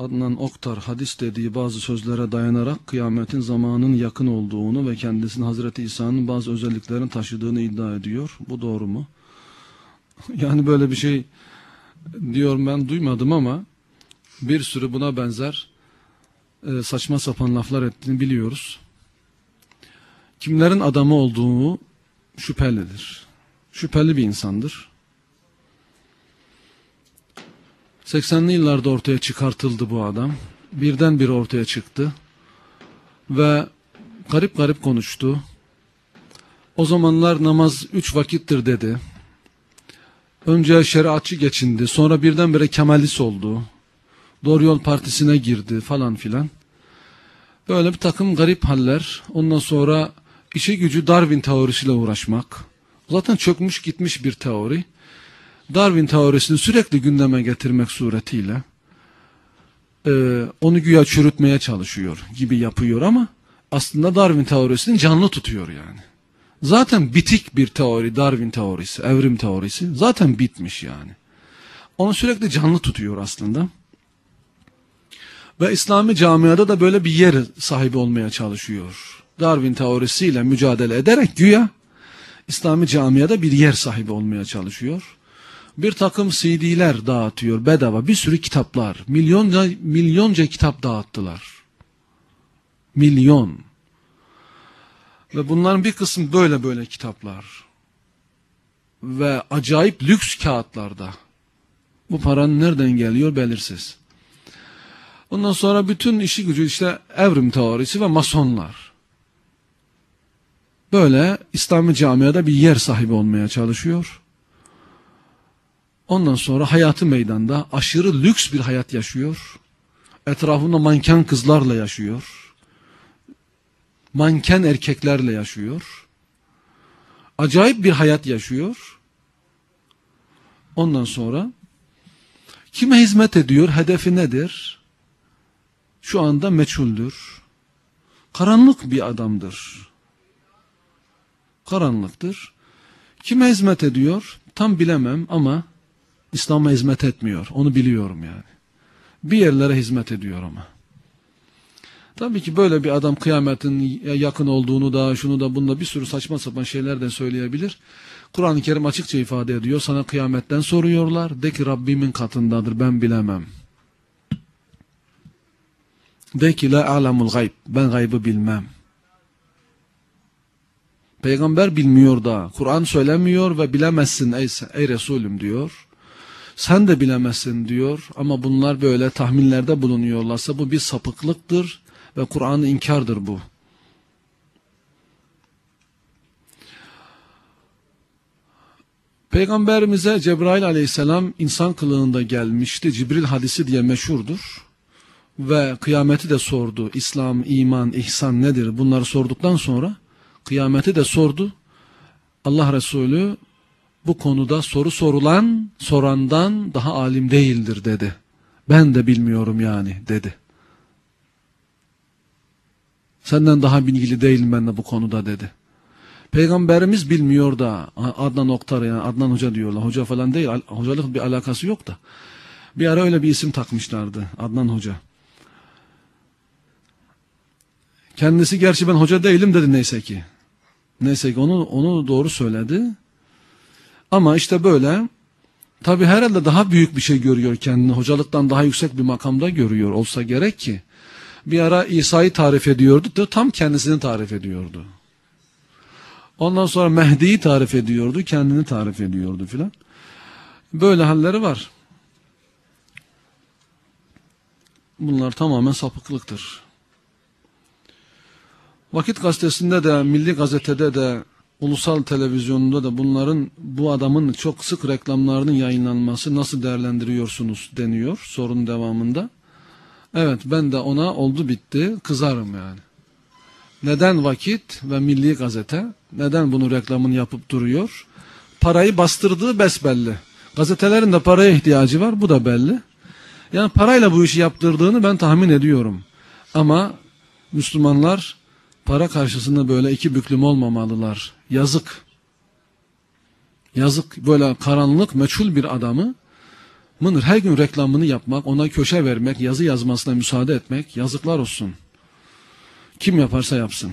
Adnan Oktar hadis dediği bazı sözlere dayanarak kıyametin zamanın yakın olduğunu ve kendisinin Hazreti İsa'nın bazı özelliklerini taşıdığını iddia ediyor. Bu doğru mu? Yani böyle bir şey diyor ben duymadım ama bir sürü buna benzer e, saçma sapan laflar ettiğini biliyoruz. Kimlerin adamı olduğu şüphelidir. Şüpheli bir insandır. 80'li yıllarda ortaya çıkartıldı bu adam. Birdenbire ortaya çıktı. Ve garip garip konuştu. O zamanlar namaz üç vakittir dedi. Önce şeriatçı geçindi. Sonra birdenbire kemalist oldu. Doğru Yol Partisi'ne girdi falan filan. Böyle bir takım garip haller. Ondan sonra işi gücü Darwin teorisiyle uğraşmak. Zaten çökmüş gitmiş bir teori. Darwin teorisini sürekli gündeme getirmek suretiyle e, onu güya çürütmeye çalışıyor gibi yapıyor ama aslında Darwin teorisini canlı tutuyor yani. Zaten bitik bir teori Darwin teorisi, evrim teorisi zaten bitmiş yani. Onu sürekli canlı tutuyor aslında. Ve İslami camiada da böyle bir yer sahibi olmaya çalışıyor. Darwin teorisiyle mücadele ederek güya İslami camiada bir yer sahibi olmaya çalışıyor. Bir takım CD'ler dağıtıyor bedava bir sürü kitaplar. Milyonca, milyonca kitap dağıttılar. Milyon. Ve bunların bir kısmı böyle böyle kitaplar. Ve acayip lüks kağıtlarda. Bu paranın nereden geliyor belirsiz. Ondan sonra bütün işi gücü işte evrim teorisi ve masonlar. Böyle İslami camiada bir yer sahibi olmaya çalışıyor. Ondan sonra hayatı meydanda aşırı lüks bir hayat yaşıyor. Etrafında manken kızlarla yaşıyor. Manken erkeklerle yaşıyor. Acayip bir hayat yaşıyor. Ondan sonra kime hizmet ediyor? Hedefi nedir? Şu anda meçhuldür. Karanlık bir adamdır. Karanlıktır. Kime hizmet ediyor? Tam bilemem ama İslam'a hizmet etmiyor. Onu biliyorum yani. Bir yerlere hizmet ediyor ama. Tabii ki böyle bir adam kıyametin yakın olduğunu da şunu da bunda bir sürü saçma sapan şeyler de söyleyebilir. Kur'an-ı Kerim açıkça ifade ediyor. Sana kıyametten soruyorlar. De ki Rabbimin katındadır ben bilemem. De ki la alamul gayb. Ben gaybı bilmem. Peygamber bilmiyor da. Kur'an söylemiyor ve bilemezsin ey, ey Resulüm diyor. Sen de bilemezsin diyor ama bunlar böyle tahminlerde bulunuyorlarsa bu bir sapıklıktır ve Kur'an'ı inkardır bu. Peygamberimize Cebrail aleyhisselam insan kılığında gelmişti. Cibril hadisi diye meşhurdur. Ve kıyameti de sordu. İslam, iman, ihsan nedir? Bunları sorduktan sonra kıyameti de sordu. Allah Resulü bu konuda soru sorulan sorandan daha alim değildir dedi. Ben de bilmiyorum yani dedi. Senden daha bilgili değilim ben de bu konuda dedi. Peygamberimiz bilmiyor da Adnan Oktar yani Adnan Hoca diyorlar. Hoca falan değil. Hocalık bir alakası yok da. Bir ara öyle bir isim takmışlardı. Adnan Hoca. Kendisi gerçi ben hoca değilim dedi neyse ki. Neyse ki onu, onu doğru söyledi. Ama işte böyle tabi herhalde daha büyük bir şey görüyor kendini. Hocalıktan daha yüksek bir makamda görüyor olsa gerek ki. Bir ara İsa'yı tarif ediyordu da tam kendisini tarif ediyordu. Ondan sonra Mehdi'yi tarif ediyordu, kendini tarif ediyordu filan. Böyle halleri var. Bunlar tamamen sapıklıktır. Vakit gazetesinde de, Milli Gazete'de de, ulusal televizyonunda da bunların, bu adamın çok sık reklamlarının yayınlanması nasıl değerlendiriyorsunuz deniyor sorun devamında. Evet ben de ona oldu bitti kızarım yani. Neden vakit ve milli gazete neden bunu reklamını yapıp duruyor? Parayı bastırdığı besbelli. Gazetelerin de paraya ihtiyacı var bu da belli. Yani parayla bu işi yaptırdığını ben tahmin ediyorum. Ama Müslümanlar para karşısında böyle iki büklüm olmamalılar. Yazık. Yazık böyle karanlık meçhul bir adamı Mınır her gün reklamını yapmak, ona köşe vermek, yazı yazmasına müsaade etmek yazıklar olsun. Kim yaparsa yapsın.